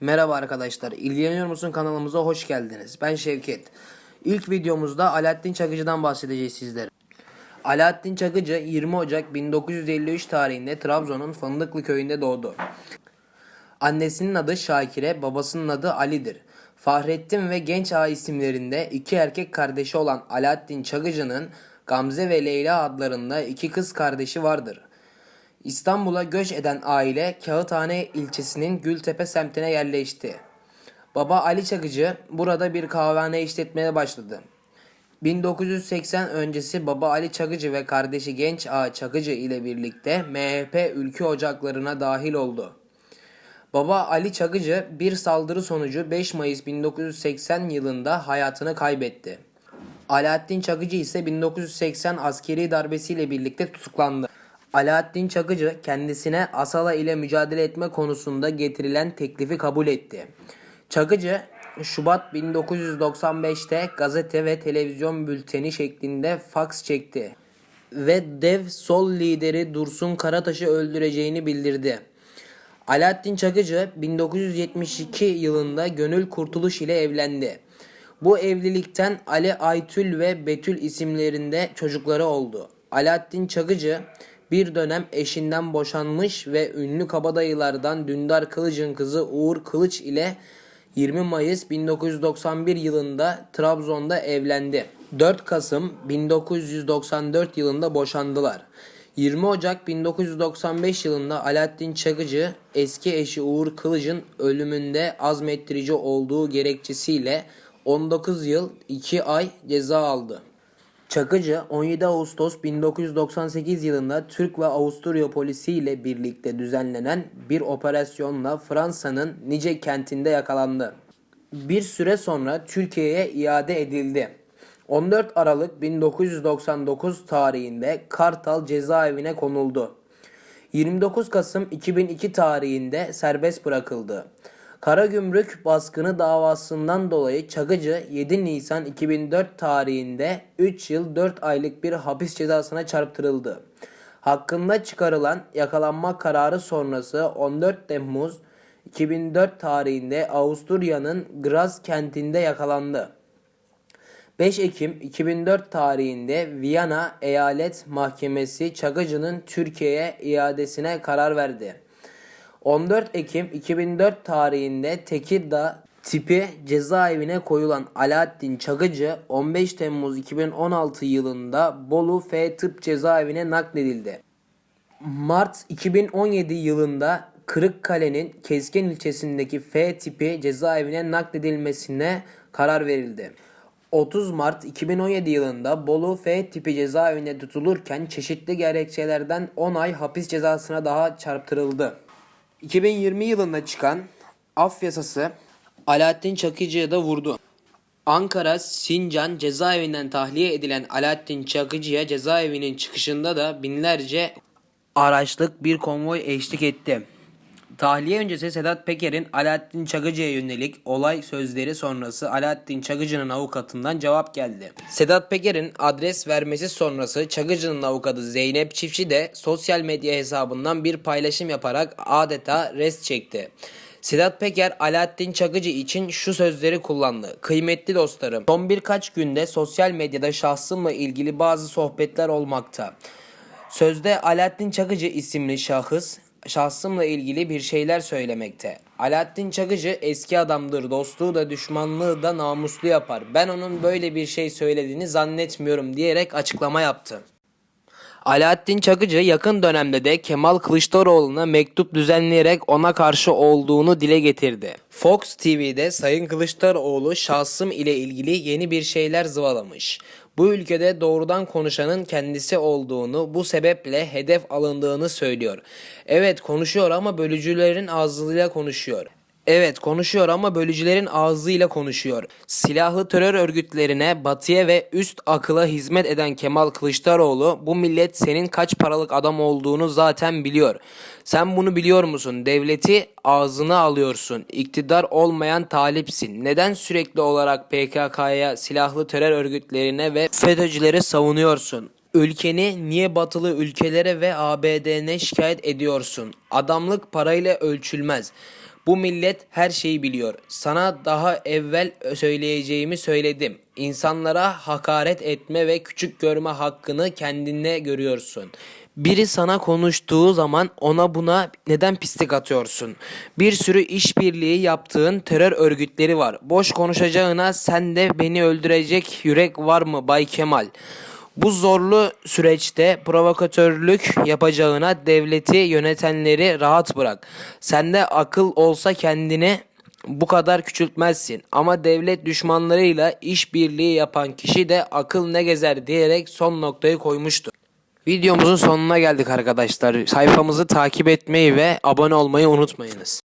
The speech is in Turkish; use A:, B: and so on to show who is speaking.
A: Merhaba arkadaşlar, İlgileniyor musun kanalımıza hoş geldiniz. Ben Şevket. İlk videomuzda Alaaddin Çakıcı'dan bahsedeceğiz sizlere. Alaaddin Çakıcı 20 Ocak 1953 tarihinde Trabzon'un Fındıklı köyünde doğdu. Annesinin adı Şakire, babasının adı Ali'dir. Fahrettin ve Genç Ağa isimlerinde iki erkek kardeşi olan Alaaddin Çakıcı'nın Gamze ve Leyla adlarında iki kız kardeşi vardır. İstanbul'a göç eden aile Kağıthane ilçesinin Gültepe semtine yerleşti. Baba Ali Çakıcı burada bir kahvehane işletmeye başladı. 1980 öncesi baba Ali Çakıcı ve kardeşi Genç Ağa Çakıcı ile birlikte MHP ülke ocaklarına dahil oldu. Baba Ali Çakıcı bir saldırı sonucu 5 Mayıs 1980 yılında hayatını kaybetti. Alaaddin Çakıcı ise 1980 askeri darbesiyle birlikte tutuklandı. Alaaddin Çakıcı kendisine Asala ile mücadele etme konusunda getirilen teklifi kabul etti. Çakıcı Şubat 1995'te gazete ve televizyon bülteni şeklinde faks çekti ve dev sol lideri Dursun Karataş'ı öldüreceğini bildirdi. Alaaddin Çakıcı 1972 yılında Gönül Kurtuluş ile evlendi. Bu evlilikten Ali Aytül ve Betül isimlerinde çocukları oldu. Alaaddin Çakıcı bir dönem eşinden boşanmış ve ünlü kabadayılardan Dündar Kılıç'ın kızı Uğur Kılıç ile 20 Mayıs 1991 yılında Trabzon'da evlendi. 4 Kasım 1994 yılında boşandılar. 20 Ocak 1995 yılında Alaaddin Çakıcı eski eşi Uğur Kılıç'ın ölümünde azmettirici olduğu gerekçesiyle 19 yıl 2 ay ceza aldı. Çakıcı 17 Ağustos 1998 yılında Türk ve Avusturya polisi ile birlikte düzenlenen bir operasyonla Fransa'nın Nice kentinde yakalandı. Bir süre sonra Türkiye'ye iade edildi. 14 Aralık 1999 tarihinde Kartal cezaevine konuldu. 29 Kasım 2002 tarihinde serbest bırakıldı. Karagümrük baskını davasından dolayı Çakıcı 7 Nisan 2004 tarihinde 3 yıl 4 aylık bir hapis cezasına çarptırıldı. Hakkında çıkarılan yakalanma kararı sonrası 14 Temmuz 2004 tarihinde Avusturya'nın Graz kentinde yakalandı. 5 Ekim 2004 tarihinde Viyana Eyalet Mahkemesi Çakıcı'nın Türkiye'ye iadesine karar verdi. 14 Ekim 2004 tarihinde Tekirdağ tipi cezaevine koyulan Alaaddin Çakıcı 15 Temmuz 2016 yılında Bolu F Tıp cezaevine nakledildi. Mart 2017 yılında Kırıkkale'nin Keskin ilçesindeki F tipi cezaevine nakledilmesine karar verildi. 30 Mart 2017 yılında Bolu F tipi cezaevinde tutulurken çeşitli gerekçelerden 10 ay hapis cezasına daha çarptırıldı. 2020 yılında çıkan af yasası Alaaddin Çakıcı'ya da vurdu. Ankara Sincan cezaevinden tahliye edilen Alaaddin Çakıcı'ya cezaevinin çıkışında da binlerce araçlık bir konvoy eşlik etti. Tahliye öncesi Sedat Peker'in Alaaddin Çakıcı'ya yönelik olay sözleri sonrası Alaaddin Çakıcı'nın avukatından cevap geldi. Sedat Peker'in adres vermesi sonrası Çakıcı'nın avukatı Zeynep Çiftçi de sosyal medya hesabından bir paylaşım yaparak adeta rest çekti. Sedat Peker Alaaddin Çakıcı için şu sözleri kullandı. Kıymetli dostlarım, son birkaç günde sosyal medyada şahsımla ilgili bazı sohbetler olmakta. Sözde Alaaddin Çakıcı isimli şahıs şahsımla ilgili bir şeyler söylemekte. Alaaddin Çakıcı eski adamdır, dostluğu da düşmanlığı da namuslu yapar. Ben onun böyle bir şey söylediğini zannetmiyorum diyerek açıklama yaptı. Alaaddin Çakıcı yakın dönemde de Kemal Kılıçdaroğlu'na mektup düzenleyerek ona karşı olduğunu dile getirdi. Fox TV'de Sayın Kılıçdaroğlu şahsım ile ilgili yeni bir şeyler zıvalamış. Bu ülkede doğrudan konuşanın kendisi olduğunu, bu sebeple hedef alındığını söylüyor. Evet konuşuyor ama bölücülerin ağzıyla konuşuyor. Evet konuşuyor ama bölücülerin ağzıyla konuşuyor. Silahlı terör örgütlerine, batıya ve üst akıla hizmet eden Kemal Kılıçdaroğlu bu millet senin kaç paralık adam olduğunu zaten biliyor. Sen bunu biliyor musun? Devleti ağzına alıyorsun. İktidar olmayan talipsin. Neden sürekli olarak PKK'ya, silahlı terör örgütlerine ve FETÖ'cülere savunuyorsun? Ülkeni niye batılı ülkelere ve ABD'ne şikayet ediyorsun? Adamlık parayla ölçülmez. Bu millet her şeyi biliyor. Sana daha evvel söyleyeceğimi söyledim. İnsanlara hakaret etme ve küçük görme hakkını kendine görüyorsun. Biri sana konuştuğu zaman ona buna neden pislik atıyorsun? Bir sürü işbirliği yaptığın terör örgütleri var. Boş konuşacağına sende beni öldürecek yürek var mı Bay Kemal? Bu zorlu süreçte provokatörlük yapacağına devleti yönetenleri rahat bırak. Sende akıl olsa kendini bu kadar küçültmezsin. Ama devlet düşmanlarıyla işbirliği yapan kişi de akıl ne gezer diyerek son noktayı koymuştu. Videomuzun sonuna geldik arkadaşlar. Sayfamızı takip etmeyi ve abone olmayı unutmayınız.